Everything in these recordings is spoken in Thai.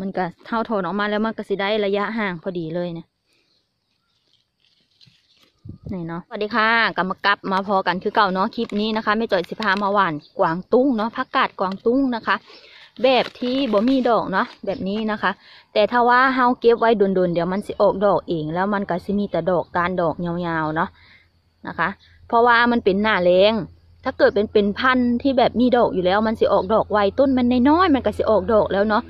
มันก็เท่าโทนออกมาแล้วมันก็สิได้ระยะห่างพอดีเลยเนี่ยนี่เนาะสวัสดีค่ะกลับมากลับมาพอกันคือเก่าเนาะคลิปนี้นะคะไม่จ่อยสิพามาหวานกวางตุ้งเนาะผักกาดกวางตุ้งนะคะ แบบที่บ่มีดอกเนาะแบบนี้นะคะ แต่ถ้าว่าเฮาเก็บไว้ดุนๆเดี๋ยวมันสิออกดอกเองแล้วมันก็สิมีแต่ดอกการดอกยาวๆเนาะนะคะ เพราะว่ามันเป็นหน้าแรงถ้าเกิดเป็นเป็นพันธุ์ที่แบบมีดอกอยู่แล้วมันสิออกดอกไวต้นมันน้อยๆมันก็สิออกดอกแล้วเนาะ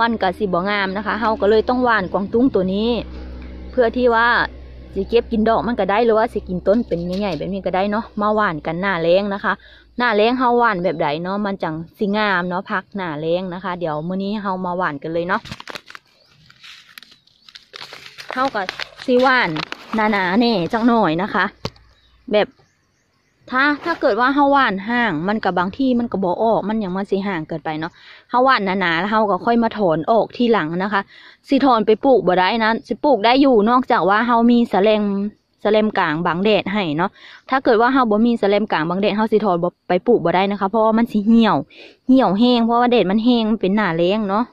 มันก็สิบ่งามนะคะเฮาก็เลยต้องหว่านกวางตุ้งตัวนี้ เพื่อที่ว่าสิเก็บกินดอกมันก็ได้หรือว่าสิกินต้นเป็นใหญ่ๆแบบนี้ก็ได้เนาะมาหว่านกันหน้าแรงนะคะ หน้าแรงเฮาหว่านแบบใดเนาะมันจังสิงามเนาะพักหน้าแรงนะคะ เดี๋ยวมื้อนี้เฮามาหว่านกันเลยเนาะเฮากับสิหว่านหนาๆแน่จังหน่อยนะคะ แบบ ถ้าถ้าเกิดว่าเฮาว่านห่างมันกับบางที่มันก็บ่ออก มันยังมันสิห่างเกินไปเนาะเฮาว่านหนาๆแล้วเฮาก็ค่อยมาถอนออกทีหลังนะคะสิถอนไปปลูกบ่ได้นะสิปลูกได้อยู่นอกจากว่าเฮามีแสลมแสลมกลางบังแดดให้เนาะถ้าเกิดว่าเฮาบ่มีแสลมกลางบางแดดเฮาสิถอนบ่ไปปลูกบ่ได้นะคะ เพราะว่ามันสิเหี่ยว เหี่ยวแห้งเพราะว่าแดดมันแห้งมันเป็นหนาแล้งเนาะ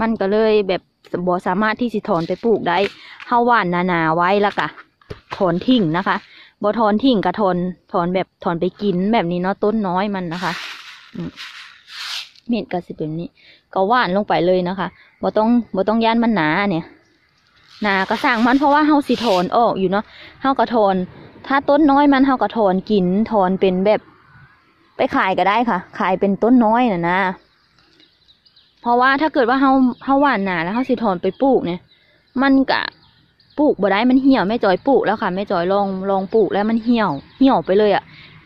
มันก็เลยแบบบ่สามารถที่สิถอนไปปลูกได้เฮาว่านหนาๆไว้แล้วก็ถอนทิ้งนะคะ บ่ถอนทิ้งก็ถอนถอนแบบถอนไปกินแบบนี้เนาะต้นน้อยมันนะคะเม็ดก็สิเป็นนี้ ก็หว่านลงไปเลยนะคะบ่ต้องบ่ต้องย่านมันหนาเนี่ย หนาก็สร้างมันเพราะว่าเฮาสิถอนออกอยู่เนาะเฮาก็ถอนถ้าต้นน้อยมันเฮาก็ถอนกินถอนเป็นแบบไปขายก็ได้ค่ะ ขายเป็นต้นน้อยน่ะนะ เพราะว่าถ้าเกิดว่าเฮาเฮาหว่านหนาแล้วเฮาสิถอนไปปลูกเนี่ย มันก็ ปลูกบ่ได้มันเหี่ยวแม่จอยปลูกแล้วค่ะแม่จอยลองลองปลูกแล้วมันเหี่ยว เหี่ยวไปเลยอะ่ะ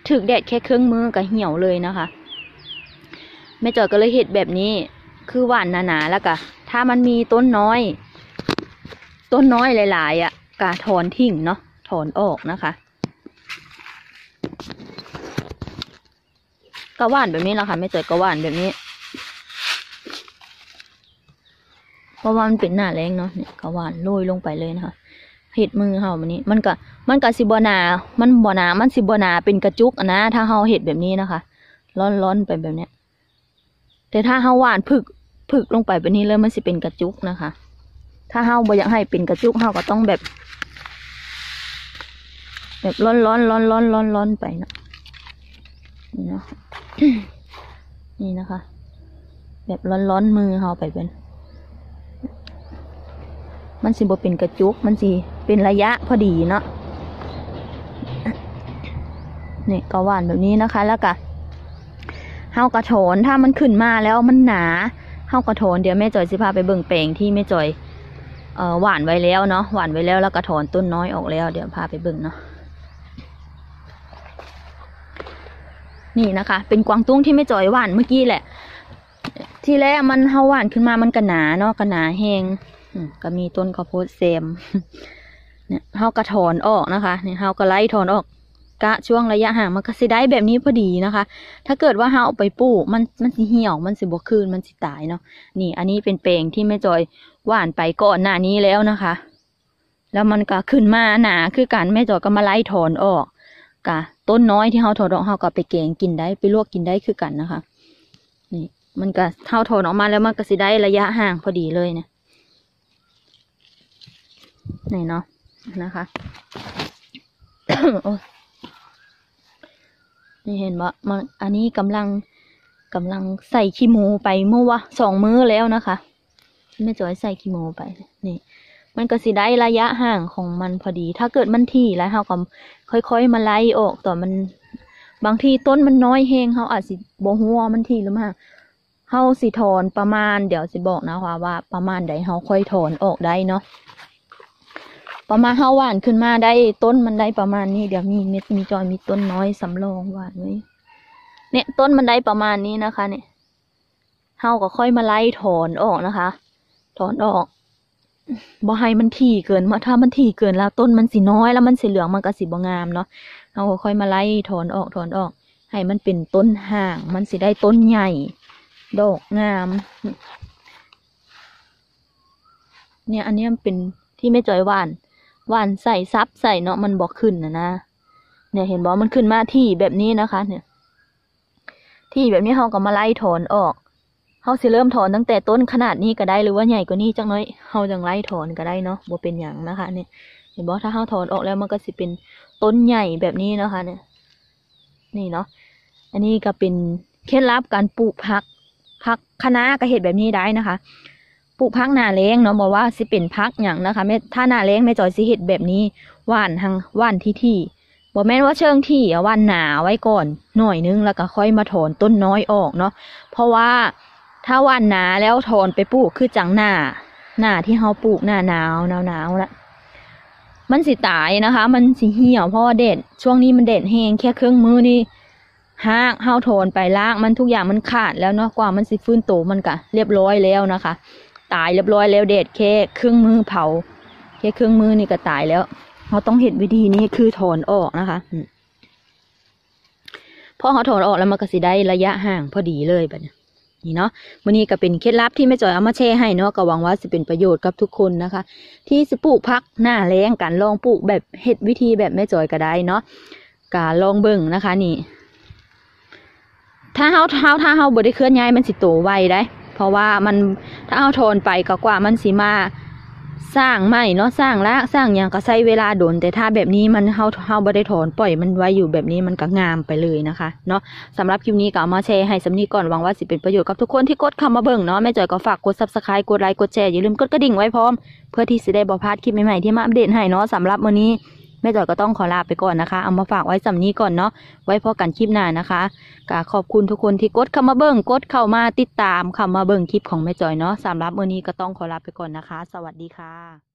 ถึกแดดแค่ครึ่งมือก็เหี่ยวเลยนะคะแม่จอยก็เลยเห็ดแบบนี้ คือหว่านหนาๆแล้วก็ถ้ามันมีต้นน้อย ต้นน้อยหลาย ๆอะกาถอนทิ้งเนาะถอนออกนะคะก็หว่านแบบนี้แหละค่ะไม่จอยก็หว่านแบบนี้เพราะว่ามันเป็นหน้าแรงเนาะเนี่ยก็หว่านโรยลงไปเลยนะคะ เห็ดมือเฮามันนี้ มันก็มันก็สิบหนา มันบ่หนา มันสิบหนาเป็นกระจุกนะ ถ้าเฮาเห็ดแบบนี้นะคะ ร้อนๆไปแบบเนี้ย แต่ถ้าเฮาหวานผึกผึกลงไปแบบนี้เลยมันสิเป็นกระจุกนะคะ ถ้าเฮาบ่อยากให้เป็นกระจุกเฮาก็ต้องแบบ แบบร้อนร้อนร้อนร้อนร้อนร้อนไปนะนี่นะนี่นะคะ แบบร้อนร้อนมือเฮาไปเป็น มันสิบ่เป็นกระจุก มันสิเป็นระยะพอดีเนาะนี่ก็หวานแบบนี้นะคะ แล้วก็เฮากระโถนถ้ามันขึ้นมาแล้วมันหนาเฮากระโถนเดี๋ยวแม่จอยสิพาไปเบิ่งแปลงที่แม่จอยเอ่อหวานไว้แล้วเนาะหวานไว้แล้วแล้วก็ถอนต้นน้อยออกแล้วเดี๋ยวพาไปเบิ่งเนาะนี่นะคะ เป็นกวางตุ้งที่ไม่จอยหวานเมื่อกี้แหละ ที่แรกมันเฮาหวานขึ้นมามันก็หนาเนาะก็หนาแห้ง ก็มีต้นข้าวโพดเซมเนี่ยเฮาก็ถอนออกนะคะเนี่ยเฮาก็ไล่ถอนออกกะช่วงระยะห่างมันก็สิได้แบบนี้พอดีนะคะ ถ้าเกิดว่าเฮาเอาไปปลูกมันมันสิเหี่ยวมันสิบ่คืนมันสิตายเนาะนี่ อันนี้เป็นแปลงที่แม่จอยหว่านไปก่อนหน้านี้แล้วนะคะ แล้วมันก็ขึ้นมาหนาคือการแม่จอยก็มาไล่ถอนออกกะต้นน้อยที่เขาถอนออกเขาก็ไปแกงกินได้ไปลวกกินได้คือกันนะคะ นี่ มันก็เท่าถอนออกมาแล้วมันก็สิได้ระยะห่างพอดีเลยเนี่ย นี่เนาะนะคะโอ้ยนี่เห็นว่ามันอันนี้กำลังกำลังใส่ขี้หมูไปเมื่อวะสองมื้อแล้วนะคะแม่จอยใส่คีโมไปนี่มันก็สิได้ระยะห่างของมันพอดี ถ้าเกิดมันที่แล้วเราก็ค่อยๆมาไล่ออกต่อมัน บางทีต้นมันน้อยแหงเขาอาจสิบหัวมันที่หรือมาเฮาสิถอนประมาณ เดี๋ยวสิบอกนะคะว่าประมาณใดเฮาค่อยถอนออกได้เนาะ ประมาณเฮาหว่านขึ้นมาได้ต้นมันได้ประมาณนี้เดี๋ยวมีเม็ดมีจอยมีต้นน้อยสำรองหว่านไว้เนี่ยต้นมันได้ประมาณนี้นะคะ เนี่ยเฮาก็ค่อยมาไล่ถอนออกนะคะ ถอนออกบ่ให้มันถี่เกินมาถ้ามันถี่เกินแล้วต้นมันสีน้อยแล้วมันสีเหลืองมันก็สีบ่งามเนาะเฮาก็ค่อยมาไล่ถอนออกถอนออก ให้มันเป็นต้นห่าง มันสิได้ต้นใหญ่ ดอกงาม เนี่ยอันนี้มันเป็นที่ไม่จอยหวาน หวานใส่ซับใส่เนาะมันบอกขึ้นนะนะ เนี่ยเห็นบอกมันขึ้นมาที่แบบนี้นะคะ เนี่ย ที่แบบนี้เขาก็มาไล่ถอนออกเฮาสิเริ่มถอนตั้งแต่ต้นขนาดนี้ก็ได้หรือว่าใหญ่กว่านี้จังน้อยเฮาจังไล่ถอนก็ได้เนาะบ่เป็นหยังนะคะ เนี่ยเห็นบ่ถ้าเฮาถอนออกแล้วมันก็สิเป็นต้นใหญ่แบบนี้นะคะ เนี่ย นี่เนาะอันนี้ก็เป็นเคล็ดลับการปลูกผักผักคะน้าก็เห็ดแบบนี้ได้นะคะ ลูกผักหน้าแล้งเนาะบอกว่าสิเป็นผักอย่างนะคะแม่ถ้าหน้าแล้งแม่จอยสิเห็ดแบบนี้หว่านทางหว่านที่ที่บอกแม่นว่าเชิงที่อะหว่านหนาไว้ก่อนหน่อยนึงแล้วก็ค่อยมาถอนต้นน้อยออกเนาะเพราะว่าถ้าว่านหนาแล้วถอนไปปลูกคือจังหน้าหน้าที่เฮาปลูกหน้าหนาวหนาวหนาวละมันสิตายนะคะ มันสิเหี่ยวเพราะว่าแดดช่วงนี้มันแดดแห้งแค่เครื่องมือนี่หากเฮาถอนไปลางมันทุกอย่างมันขาดแล้วเนาะกว่ามันสิฟื้นโตมันก็เรียบร้อยแล้วนะคะ ตายเรียบร้อยแล้วแดดแค่เครื่องมือเผาแค่เครื่องมือนี่ก็ตายแล้วเราต้องเห็นวิธีนี้คือถอนออกนะคะพอเขาถอนออกแล้วมันก็สิได้ระยะห่างพอดีเลยแบบนี้นี่เนาะวันนี้ก็เป็นเคล็ดลับที่แม่จอยเอามาแชร์ให้เนาะก็หวังว่าจะเป็นประโยชน์กับทุกคนนะคะ ที่จะปลูกพักหน้าแล้งกันลองปลูกแบบเห็ดวิธีแบบแม่จอยก็ได้เนาะกาลองเบิ่งนะคะ นี่ ถ้าเฮาเฮาถ้าเฮาบ่ได้เคลื่อนย้ายมันสิโตไวได้ เพราะว่ามัน ถ้าเอาโทนไปก็กว่ามันสิมา สร้างใหม่เนาะสร้างละสร้างอย่างก็ใช้เวลาโดนแต่ถ้าแบบนี้มันเฮาเฮาบ่ได้ถอนปล่อยมันไว้อยู่แบบนี้มันก็งามไปเลยนะคะเนาะสำหรับคลิปนี้ก็เอามาแชร์ให้สำนีก่อนหวังว่าสิเป็นประโยชน์กับทุกคนที่กดเข้ามาเบิ่งเนาะแม่จอยก็ฝากกด Subscribe กดไลค์กดแชร์อย่าลืมกดกระดิ่งไว้พร้อม เพื่อที่จะได้บ่พลาดคลิปใหม่ๆที่มาอัปเดตให้เนาะสำหรับมื้อนี้ แม่จอยก็ต้องขอลาไปก่อนนะคะ เอามาฝากไว้สำนี้ก่อนเนาะไว้พอกันคลิปหน้านะคะก็ขอบคุณทุกคนที่กดเข้ามาเบิ่งกดเข้ามาติดตามเข้ามาเบิ่งคลิปของแม่จอยเนาะสำหรับมื้อนี้ก็ต้องขอลาไปก่อนนะคะ สวัสดีค่ะ